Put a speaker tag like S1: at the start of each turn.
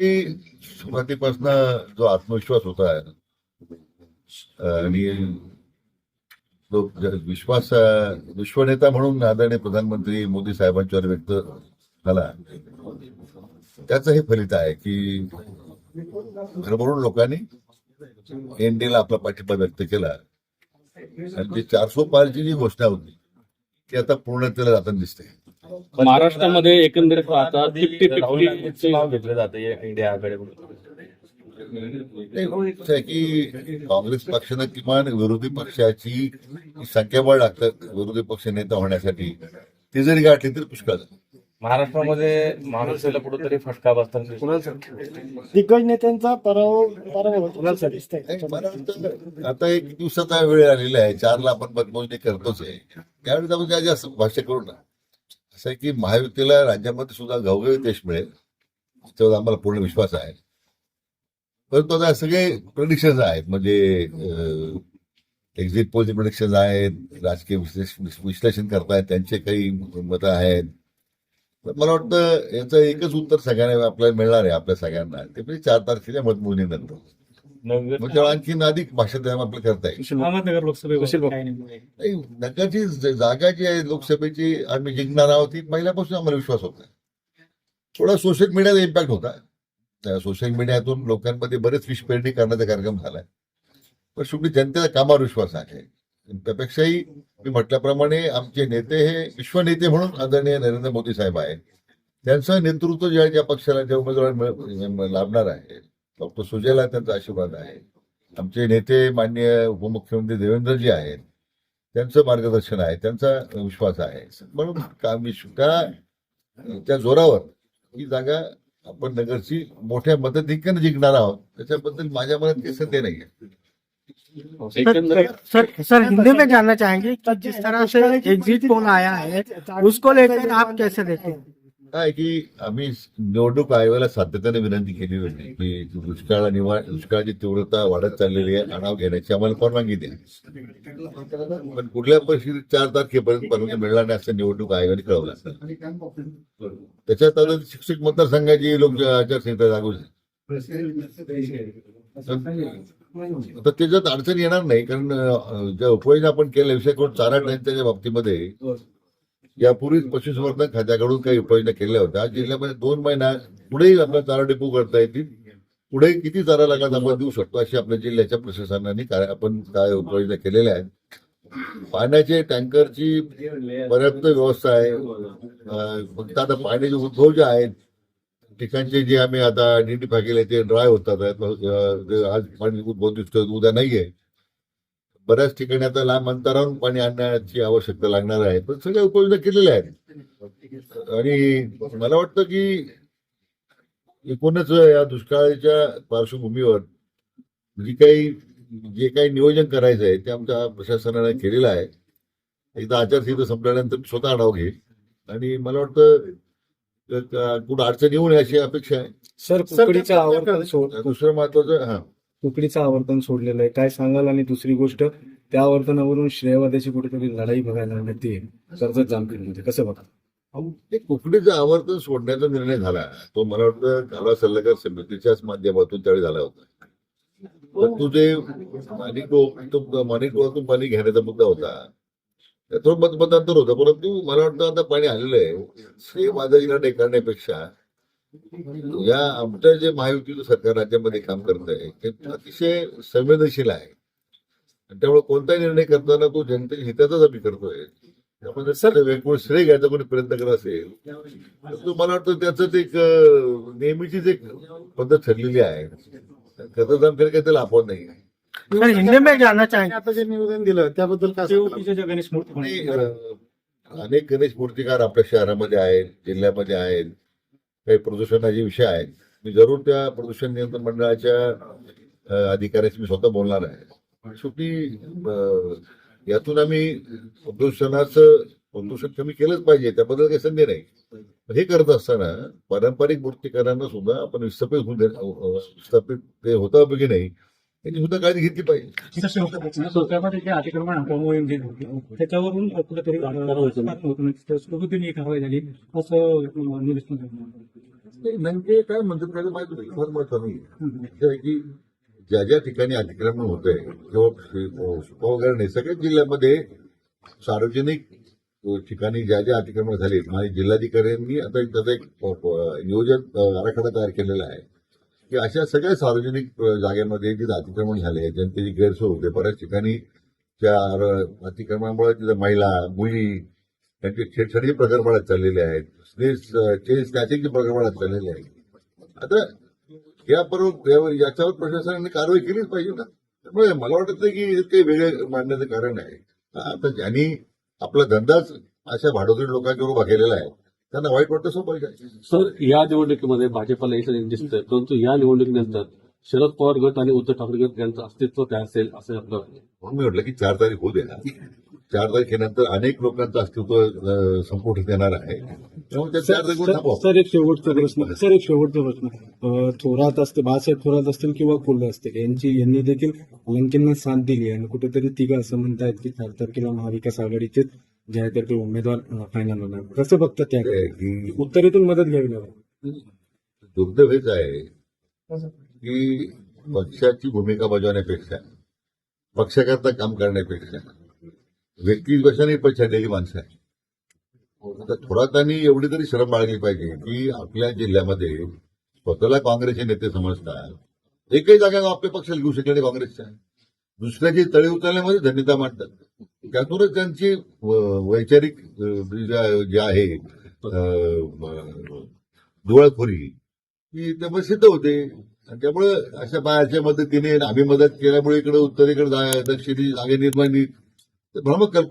S1: सुरुवातीपासून जो आत्मविश्वास होता आणि जो विश्वास विश्वनेता म्हणून आदरणीय प्रधानमंत्री मोदी साहेबांच्यावर व्यक्त झाला त्याचं हे फलित आहे की भरभरून लोकांनी एनडीला आपला पाठिंबा व्यक्त केला. आणि ती चारशे पाचची जी घोषणा होती ती आता पूर्णतेला जाताना दिसते.
S2: महाराष्ट्रामध्ये एकंदरीत आता फिफ्टी फिफ्टी
S3: नाव घेतलं जातं इंडिया आघाडी
S1: नाही, असं आहे की काँग्रेस पक्षानं किमान विरोधी पक्षाची संख्याबळ लागतं विरोधी पक्ष नेता होण्यासाठी ती जरी गाठली तरी पुष्कळ.
S3: महाराष्ट्रामध्ये महाविकासला कुठेतरी फटका बसताना
S4: दिग्गज नेत्यांचा पराभव
S1: आता एक दिवसाचा वेळ आलेला आहे. चारला आपण मतमोजणी करतोच आहे. त्यावेळेस आपण काय जास्त भाष्य करू ना. असं आहे की महायुतीला राज्यामध्ये सुद्धा घवघवीत यश मिळेल त्याच्यावर आम्हाला पूर्ण विश्वास आहे. परंतु आता सगळे प्रडिक्शन्स आहेत म्हणजे एक्झिट पोलचे प्रोडिक्शन आहेत राजकीय विश्लेषण विश्लेषण करतायत त्यांचे काही मतं आहेत. मला वाटतं याचं एकच उत्तर सगळ्यांना आपल्याला मिळणार आहे आपल्या सगळ्यांना. ते म्हणजे चार तारखेच्या मतमोजणीनंतर. मग तेव्हा आणखी अधिक भाषा तेव्हा आपल्याला करता येईल.
S4: अहमदनगर नाही
S1: नगरची ज- जागा जी आहे लोकसभेची आम्ही जिंकणार आहोत ती पहिल्यापासून आम्हाला विश्वास होता थोडा सोशल मीडियाचा इम्पॅक्ट होता. त्या सोशल मीडियातून लोकांमध्ये बरेच विषपेरणी करण्याचा कार्यक्रम झालाय. पण शेवटी जनतेचा कामावर विश्वास आहे. त्यापेक्षाही मी म्हटल्याप्रमाणे आमचे नेते हे विश्वनेते म्हणून आदरणीय नरेंद्र मोदी साहेब आहेत. त्यांचं नेतृत्व ज्या ज्या पक्षाला ज्या उमेदवार लाभणार आहे. डॉक्टर सुजयला त्यांचा आशीर्वाद आहे. आमचे नेते मान्य उपमुख्यमंत्री देवेंद्रजी आहेत. त्यांचं मार्गदर्शन आहे त्यांचा विश्वास आहे. म्हणून का त्या त्या जोरावर ही जागा आपण नगरची मोठ्या मदतीकन जिंकणार आहोत. त्याच्याबद्दल माझ्या मनात काही संदेह नाही आहे
S4: सर सर हिंदी में जानना चाहेंगे कि जिस तरह से एग्जिट पोल आया है उसको लेकर आप कैसे देखते हैं?
S1: काय की आम्ही निवडणूक आयोगाला सातत्याने विनंती केली होती की दुष्काळ आणि दुष्काळाची तीव्रता वाढत चाललेली आहे आढावा घेण्याची आम्हाला परवानगी द्या पण कुठल्या परिस्थितीत चार तारखेपर्यंत परवानगी मिळणार नाही असं निवडणूक आयोगाने कळवलं. त्याच्यात आता शिक्षक मतदारसंघाची लोक आचारसंहिता लागू आता तर त्याच्यात अडचण येणार नाही कारण ज्या उपाययोजना आपण केल्या विषय करून चारा टँकच्या बाबतीमध्ये यापूर्वीच पशुसंवर्धन खात्याकडून काही उपाययोजना केल्या होत्या. जिल्ह्यामध्ये दोन महिना पुढेही आपला चारा डेपो करता येतील. पुढे किती चारा लागला आपण देऊ शकतो अशी आपल्या जिल्ह्याच्या प्रशासनाने काय आपण काय उपाययोजना केलेल्या आहेत. पाण्याचे टँकरची पर्याप्त व्यवस्था आहे. फक्त आता पाण्याचे उद्भव जे आहेत ठिकाणचे जे आम्ही आता आयडेंटिफाय केले ते ड्राय होतात. आज पाणी उद्भव दिसतोय उद्या नाहीये. बऱ्याच ठिकाणी आता लांब अंतरावरून पाणी आणण्याची आवश्यकता लागणार आहे पण सगळ्या उपाययोजना केलेल्या आहेत. आणि मला वाटतं की एकूणच या दुष्काळाच्या पार्श्वभूमीवर जी काही जे काही नियोजन करायचं आहे ते आमच्या प्रशासनाने केलेलं आहे. एकदा आचारसंहिता संपल्यानंतर मी स्वतः आढावा घेईल आणि मला वाटतं कुठं अडचण येऊ नये अशी अपेक्षा आहे.
S5: सर
S1: दुसरं महत्वाचं हा.
S5: कुकडीचं आवर्तन सोडलेलं आहे. काय सांगाल? आणि दुसरी गोष्ट त्या आवर्तनावरून श्रेयवादाची कुठेतरी लढाई बघायला मिळते. कर्जत जामखेडमध्ये. कसं बघा?
S1: ते कुकडीचं आवर्तन सोडण्याचा निर्णय झाला. तो मला वाटतं कालवा सल्लागार समितीच्याच माध्यमातून त्यावेळी झाला होता. परंतु ते माणिक तो पाणी घेण्याचा मुद्दा होता. थोडं मतमतांतर होतं. परंतु मला वाटतं आता पाणी आलेलं आहे. श्री माझा जिल्हा करण्यापेक्षा या आमच्या जे महायुतीचं सरकार राज्यामध्ये काम करत आहे ते अतिशय संवेदनशील आहे. आणि त्यामुळे कोणताही निर्णय करताना तो जनतेच्या हिताचाच आम्ही करतोय. सर वेगवेगळं श्रेय घ्यायचा कोणी प्रयत्न करत असेल तर तो मला वाटतं त्याचं एक नेहमीचीच एक पद्धत ठरलेली आहे. त्याचं जाम काही त्याला आपण नाही
S4: आता जे निवेदन दिलं त्याबद्दल
S2: गणेश
S1: अनेक गणेश मूर्तिकार आपल्या शहरामध्ये आहेत जिल्ह्यामध्ये आहेत. काही प्रदूषणाचे विषय आहेत. मी जरूर त्या प्रदूषण नियंत्रण मंडळाच्या अधिकाऱ्याशी मी स्वतः बोलणार आहे. शेवटी यातून आम्ही प्रदूषणाचं प्रदूषण कमी केलंच पाहिजे त्याबद्दल काही संधी नाही. हे करत असताना पारंपरिक मूर्तीकारांना सुद्धा आपण विस्थापित होऊन दे- विस्थापित ते होता की नाही यांनी सुद्धा काळजी घेतली पाहिजे.
S6: स्वतःमध्ये अतिक्रमण त्याच्यावरून कुठेतरी प्रकृतीने कारवाई झाली. असं
S1: नेमके काय म्हणतात काय माहिती फार महत्त्व नाही. की ज्या ज्या ठिकाणी अतिक्रमण होत आहे किंवा वगैरे नाही सगळ्याच जिल्ह्यामध्ये सार्वजनिक ठिकाणी ज्या ज्या अतिक्रमण झाले माझ्या जिल्हाधिकाऱ्यांनी आता एक त्याचा एक नियोजन आराखडा तयार केलेला आहे. की अशा सगळ्या सार्वजनिक जागेमध्ये जिथे अतिक्रमण झाले जनतेची गैरसोय होते बऱ्याच ठिकाणी त्या अतिक्रमणामुळे तिथं महिला मुली त्यांचे छेडछाडीचे प्रकार वाढत चाललेले आहेत. स्नेस चेन स्नॅचिंगचे प्रकार वाढत चाललेले आहेत. आता याबरोबर याच्यावर प्रशासनाने कारवाई केलीच पाहिजे ना. त्यामुळे मला वाटत नाही की काही वेगळे मांडण्याचं कारण आहे. आता ज्यांनी आपला धंदाच अशा भाडोत्री लोकांच्या उभा केलेला आहे त्यांना वाईट वाटतं सोपं आहे.
S2: सर या निवडणुकीमध्ये भाजपला यश दिसतंय परंतु या निवडणुकीनंतर शरद पवार गट आणि उद्धव ठाकरे गट यांचं अस्तित्व काय असेल असं आपलं.
S1: म्हणून मी म्हटलं की चार तारीख होऊ द्या चार तारखेनंतर अनेक लोकांचं अस्तित्व अं, संपुष्ट येणार आहे. त्यामुळे त्या चार तारखेवर थांबवा.
S5: सर एक शेवटचा प्रश्न सर एक शेवटचा प्रश्न. थोरात असते बाळासाहेब थोरात असतील किंवा कोल्हे असतील यांची यांनी देखील लंकेंना साथ दिली आणि कुठेतरी तिघं असं म्हणतायत की चार तारखेला महाविकास आघाडीचे जे आहे तर ते उमेदवार फायनल होणार. कसं बघतात त्या उत्तरेतून मदत घ्यावी लागेल.
S1: दुर्दैव हेच आहे. की पक्षाची भूमिका बजावण्यापेक्षा पक्षाकरता काम करण्यापेक्षा व्यक्तिद्वेषाने पण छाडलेली माणसं? आहे आता थोरातांनी एवढी तरी श्रम बाळगली पाहिजे की आपल्या जिल्ह्यामध्ये स्वतःला काँग्रेसचे नेते समजतात. एकही जागा आपल्या पक्षाला घेऊ शकले नाही काँग्रेसच्या. दुसऱ्याची तळी उचलण्यामध्ये धन्यता मांडतात. त्यातूनच त्यांची वैचारिक जे आहे अ, डोळखोरी ही त्यामुळे सिद्ध होते. आणि त्यामुळे अशा बायाच्या मदतीने आम्ही मदत केल्यामुळे इकडे उत्तरेकडे दक्षिणी जागे निर्माण भ्रमक